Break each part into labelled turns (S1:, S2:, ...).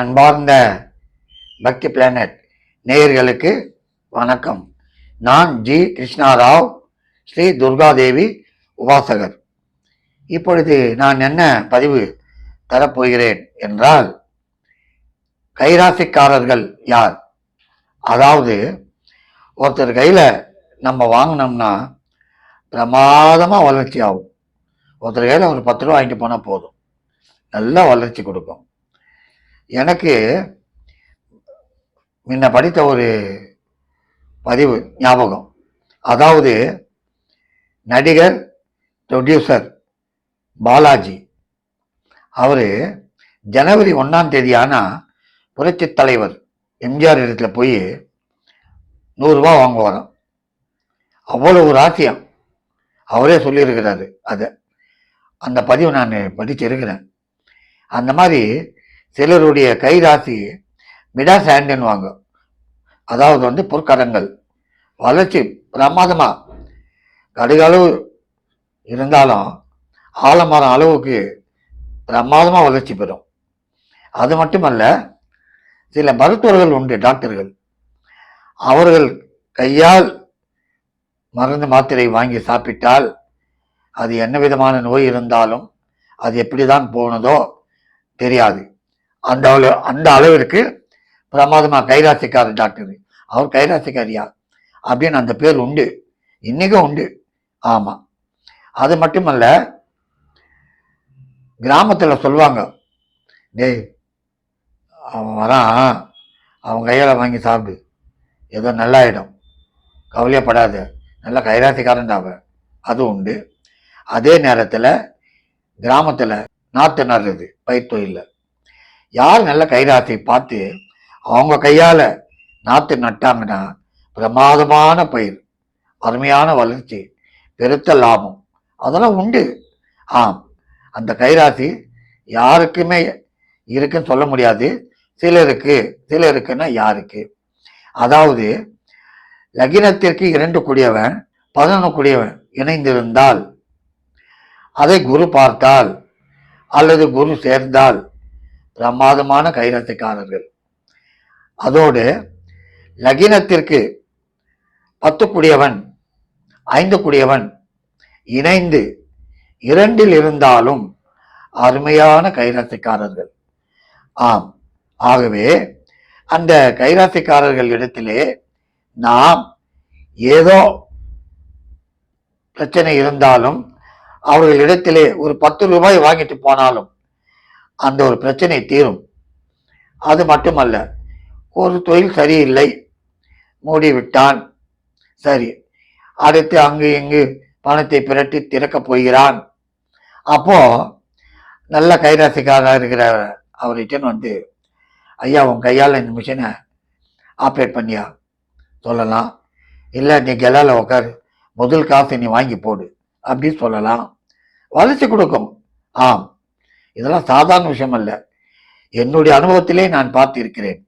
S1: அன்பார்ந்த பக்தி பிளானட் நேயர்களுக்கு வணக்கம். நான் ஜி கிருஷ்ணாராவ் ஸ்ரீ துர்காதேவி உபாசகர். இப்பொழுது நான் என்ன பதிவு தரப்போகிறேன் என்றால் கைராசிக்காரர்கள் யார்? அதாவது ஒருத்தர் கையில் நம்ம வாங்கினோம்னா பிரமாதமாக வளர்ச்சி ஆகும் ஒருத்தர் கையில் ஒரு பத்து ரூபா வாங்கிட்டு போனால் போதும். நல்லா வளர்ச்சி கொடுக்கும். எனக்கு முன்ன படித்த ஒரு பதிவு ஞாபகம். அதாவது நடிகர் ப்ரொடியூசர் பாலாஜி. அவர் ஜனவரி ஒன்றாம் தேதி ஆனால் புரட்சித் தலைவர் எம்ஜிஆர் இடத்துல போய் நூறுரூவா வாங்குவாராம். அவ்வளோ ஒரு ஆசியம் அவரே சொல்லியிருக்கிறாரு. அதை. அந்த பதிவு நான் படிச்சிருக்கிறேன். அந்த மாதிரி சிலருடைய கைராசி மிடா சாண்டுன்னுவாங்க அதாவது வந்து பொற்கடங்கள். வளர்ச்சி பிரமாதமாக கடுகளவு இருந்தாலும் ஆலமரம் அளவுக்கு பிரமாதமாக வளர்ச்சி பெறும். அது மட்டுமல்ல சில மருத்துவர்கள் உண்டு டாக்டர்கள். அவர்கள் கையால் மருந்து மாத்திரை வாங்கி சாப்பிட்டால் அது என்ன விதமான நோய் இருந்தாலும் அது எப்படி தான் போனதோ தெரியாது. அந்த அளவு அந்த அளவிற்கு பிரமாதமாக கைராசிக்கார டாக்டர். அவர் கைராசிக்காரியா அப்படின்னு அந்த பேர் உண்டு. இன்னைக்கும் உண்டு. ஆமாம் அது மட்டுமல்ல கிராமத்தில் சொல்லுவாங்க டேய் அவன் வரான். அவன் கையால் வாங்கி சாப்பிடு. ஏதோ நல்லாயிடும். கவலையப்படாத. நல்ல கைராசிக்காரன்டாவ அது உண்டு. அதே நேரத்தில் கிராமத்தில் நாற்று நடுறது பயிர் தொழிலில். யார் நல்ல கைராசி பார்த்து அவங்க கையால் நாற்று நட்டாங்கன்னா பிரமாதமான பயிர் அருமையான வளர்ச்சி பெருத்த லாபம். அதெல்லாம் உண்டு. ஆம். அந்த கைராசி யாருக்குமே இருக்குன்னு சொல்ல முடியாது. சிலருக்கு சிலருக்குன்னா யாருக்கு? அதாவது லகினத்திற்கு இரண்டு கூடியவன் பதினொன்று கூடியவன் இணைந்திருந்தால் அதை குரு பார்த்தால் அல்லது குரு சேர்ந்தால் பிரமாதமான கைராசிக்காரர்கள் அதோடு லகினத்திற்கு பத்து குடியவன் ஐந்து குடியவன் இணைந்து இரண்டில் இருந்தாலும் அருமையான கைராசிக்காரர்கள் ஆம் ஆகவே அந்த கைராசிக்காரர்கள் இடத்திலே நாம் ஏதோ பிரச்சனை இருந்தாலும் அவர்களிடத்திலே ஒரு பத்து ரூபாய் வாங்கிட்டு போனாலும் அந்த ஒரு பிரச்சனை தீரும். அது மட்டுமல்ல ஒரு தொழில் சரியில்லை மூடிவிட்டான். சரி அடுத்து அங்கு இங்கு பணத்தை பிரட்டி திறக்கப் போகிறான். அப்போ நல்ல கைராசிக்காக இருக்கிற அவர்கிட்ட வந்து ஐயா உன் கையால் இந்த மிஷினை ஆப்ரேட் பண்ணியா? சொல்லலாம். இல்லை நீ கெலால உட்காரு முதல் காசை நீ வாங்கி போடு. அப்படின்னு சொல்லலாம். வளர்ச்சி கொடுக்கும். ஆம். இதெல்லாம் சாதாரண விஷயம் அல்ல என்னுடைய அனுபவத்திலே நான் பார்த்திருக்கிறேன்.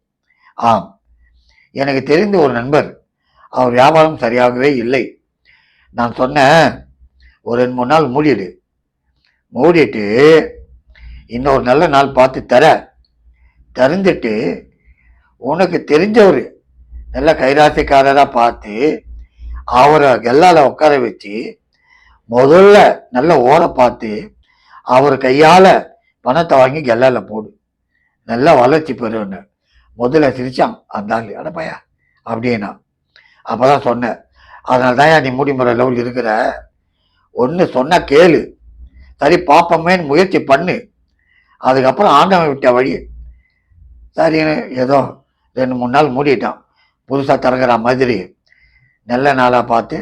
S1: ஆம். எனக்கு தெரிந்த ஒரு நண்பர் அவர் வியாபாரம் சரியாகவே இல்லை. நான் சொன்னேன் ஒரு ரெண்டு மூணு நாள் மூடிடு மூடிட்டு இன்னொரு நல்ல நாள் பார்த்து தர. திறந்துட்டு உனக்கு தெரிஞ்சவர் நல்ல கைராசிக்காரராக பார்த்து அவரை கெல்லால் உட்கார வச்சு முதல்ல நல்ல ஓரை பார்த்து அவர் கையால் பணத்தை வாங்கி கெல்லால் போடு. நல்லா வளர்ச்சி பெறுன்னு. முதல்ல சிரிச்சான் அந்த ஆள் அடப்பையா அப்படின்னா. அப்போ தான் சொன்னேன் அதனால தான் நீ முடிமுறை லெவல் இருக்கிற? ஒன்று சொன்னால் கேளு. சரி பார்ப்போமேன்னு முயற்சி பண்ணு. அதுக்கப்புறம் ஆண்டவன் விட்ட வழி. சரின்னு ஏதோ ரெண்டு மூணு நாள் மூடிட்டான். புதுசாக திறக்கிற மாதிரி நல்ல நாளாக பார்த்து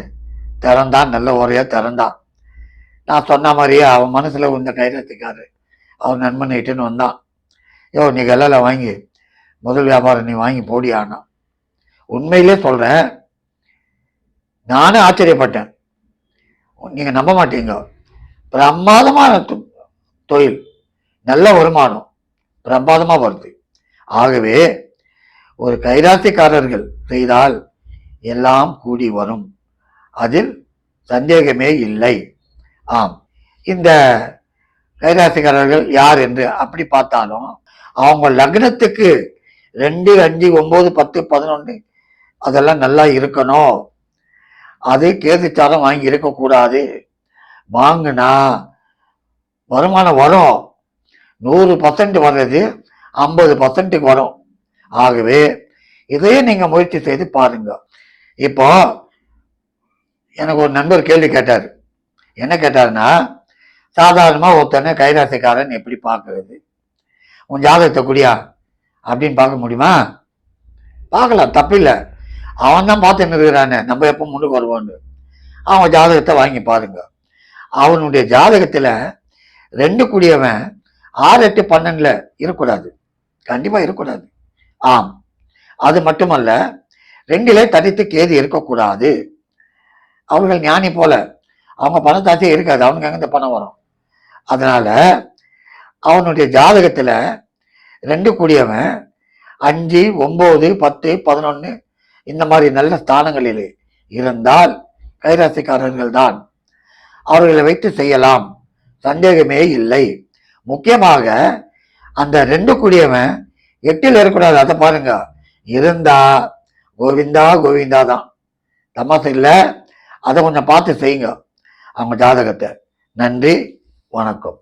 S1: திறந்தான் நல்ல உரையாக திறந்தான். நான் சொன்ன மாதிரியே அவன் மனசில் இந்த கைரத்துக்காரு அவன் நண்பன் இட்டுன்னு வந்தான். யோ நீ கல்லால வாங்கி முதல் வியாபாரம் நீ வாங்கி போடி ஆனா உண்மையிலே சொல்கிறேன் நானும் ஆச்சரியப்பட்டேன். நீங்கள் நம்ப மாட்டீங்க. பிரமாதமான தொழில் நல்ல வருமானம் பிரமாதமாக வருது. ஆகவே ஒரு கைராசிக்காரர்கள் செய்தால் எல்லாம் கூடி வரும். அதில் சந்தேகமே இல்லை. ஆம் இந்த கைராசிக்காரர்கள் யார் என்று அப்படி பார்த்தாலும் அவங்க லக்னத்துக்கு ரெண்டு அஞ்சு ஒம்பது பத்து பதினொன்று அதெல்லாம் நல்லா இருக்கணும். அது கேதுச்சாரம் வாங்கி இருக்கக்கூடாது. வாங்கினா வருமானம் வரும். நூறு பர்சன்ட் வர்றது ஐம்பது பர்சன்ட்டுக்கு வரும். ஆகவே இதையே நீங்கள் முயற்சி செய்து பாருங்க. இப்போ எனக்கு ஒரு நண்பர் கேள்வி கேட்டார். என்ன கேட்டாருன்னா சாதாரணமாக ஒருத்தனை கைராசிக்காரன் எப்படி பார்க்கறது? உன் ஜாதகத்தை குடியா? அப்படின்னு பார்க்க முடியுமா? பார்க்கலாம் தப்பில்லை. அவன் தான் பார்த்துன்னு இருக்கிறானே? நம்ம எப்போ முன்னுக்கு வருவோன்னு அவன் ஜாதகத்தை வாங்கி பாருங்க. அவனுடைய ஜாதகத்தில் ரெண்டு கூடியவன் ஆறு எட்டு பன்னெண்டில் இருக்கக்கூடாது. கண்டிப்பாக இருக்கக்கூடாது. ஆம். அது மட்டுமல்ல ரெண்டிலே தனித்து கேது இருக்கக்கூடாது. அவர்கள் ஞானி போல. அவங்க பணத்தாச்சே இருக்காது. அவனுக்கு அங்கே இந்த பணம் வரும்? அதனால் அவனுடைய ஜாதகத்தில் ரெண்டு கூடியவன் அஞ்சு ஒம்பது பத்து பதினொன்று இந்த மாதிரி நல்ல ஸ்தானங்களில் இருந்தால் கைராசிக்காரர்கள் தான் அவர்களை வைத்து செய்யலாம். சந்தேகமே இல்லை. முக்கியமாக அந்த ரெண்டு கூடியவன் எட்டில் இருக்கக்கூடாது அதை பாருங்க. இருந்தா கோவிந்தா கோவிந்தா தான். தமாசு இல்லை. அதை கொஞ்சம் பார்த்து செய்யுங்க. அவங்க ஜாதகத்தை. நன்றி. வணக்கம்.